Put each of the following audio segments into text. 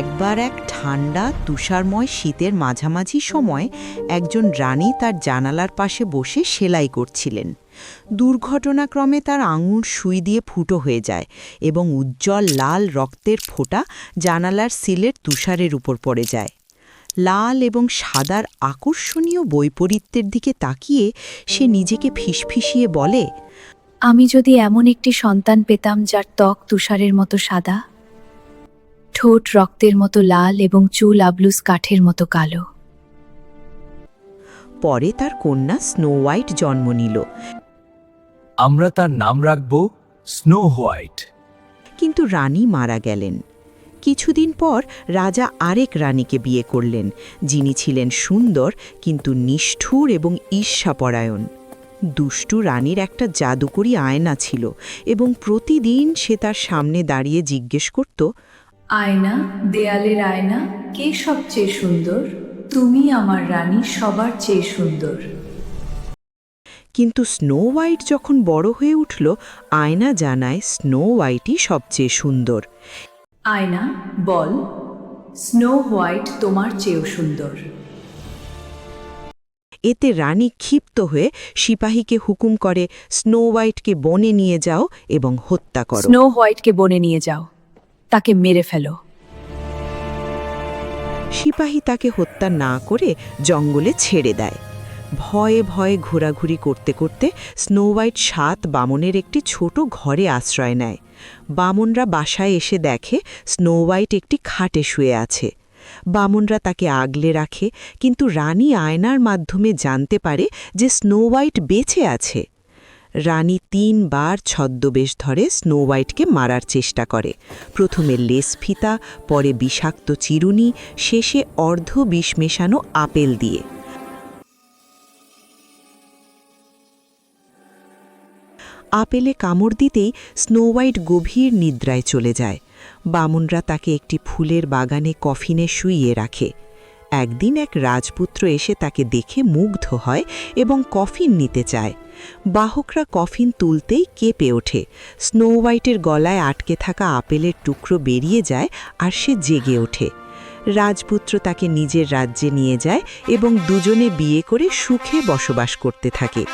একবার এক ঠান্ডা, তুষারময় শীতের মাঝামাঝি সময় একজন রানী তার জানালার পাশে বসে সেলাই করছিলেন। দুর্ঘটনাক্রমে তার আঙুল সুই দিয়ে ফুটো হয়ে যায় এবং উজ্জ্বল লাল রক্তের ফোঁটা জানালার সিলের তুষারের উপর পড়ে যায়। লাল এবং সাদার আকর্ষণীয় বৈপরীত্যের দিকে তাকিয়ে সে নিজেকে ফিসফিসিয়ে বলে, আমি যদি এমন একটি সন্তান পেতাম যার ত্বক তুষারের মতো সাদা ঠোঁট রক্তের মতো লাল এবং চুল আবলুস কাঠের মতো কালো। পরে তার কন্যা স্নো হোয়াইট জন্ম নিল। আমরা তার নাম রাখব স্নো হোয়াইট। কিন্তু রানী মারা গেলেন। কিছুদিন পর রাজা আরেক রানীকে বিয়ে করলেন যিনি ছিলেন সুন্দর কিন্তু নিষ্ঠুর এবং ঈর্ষাপরায়ণ। দুষ্টু রানীর একটা জাদুকরি আয়না ছিল এবং প্রতিদিন সে তার সামনে দাঁড়িয়ে জিজ্ঞেস করত আয়না দেয়ালের আয়না কে সবচেয়ে সুন্দর? তুমি আমার রানী সবার চেয়ে সুন্দর। কিন্তু স্নো হোয়াইট যখন বড় হয়ে উঠল আয়না জানায় স্নো হোয়াইটই সবচেয়ে সুন্দর। আয়না বল স্নো হোয়াইট তোমার চেয়েও সুন্দর। এতে রানী ক্ষিপ্ত হয়ে সিপাহীকে হুকুম করে স্নো হোয়াইটকে বনে নিয়ে যাও এবং হত্যা করো। স্নো হোয়াইটকে বনে নিয়ে যাও। তাকে মেরে ফেলো। সিপাহী তাকে হত্যা না করে জঙ্গলে ছেড়ে দেয়। ভয়ে ভয়ে ঘোরাঘুরি করতে করতে স্নো হোয়াইট সাত বামনের একটি ছোট ঘরে আশ্রয় নেয়। বামনরা বাসায় এসে দেখে স্নো হোয়াইট একটি খাটে শুয়ে আছে। বামনরা তাকে আগলে রাখে, কিন্তু রানী আয়নার মাধ্যমে জানতে পারে যে স্নো হোয়াইট বেঁচে আছে। রানী তিনবার ছদ্মবেশ ধরে স্নো হোয়াইটকে মারার চেষ্টা করে। প্রথমে লেস ফিতা, পরে বিষাক্ত চিরুনি, শেষে অর্ধ বিষ মেশানো আপেল দিয়ে। আপেলে কামড় দিতেই স্নো হোয়াইট গভীর নিদ্রায় চলে যায়। বামুনরা তাকে একটি ফুলের বাগানে কফিনে শুইয়ে রাখে। একদিন এক রাজপুত্র এসে তাকে দেখে মুগ্ধ হয় এবং কফিন নিতে চায়। বাহকরা কফিন তুলতেই কেঁপে ওঠে। স্নো হোয়াইটের গলায় আটকে থাকা আপেলের টুকরো বেরিয়ে যায় আর সে জেগে ওঠে। রাজপুত্র তাকে নিজের রাজ্যে নিয়ে যায় এবং দুজনে বিয়ে করে সুখে বসবাস করতে থাকে।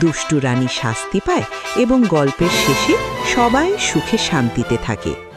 দুষ্টু রানী শাস্তি পায় এবং গল্পের শেষে সবাই সুখে শান্তিতে থাকে।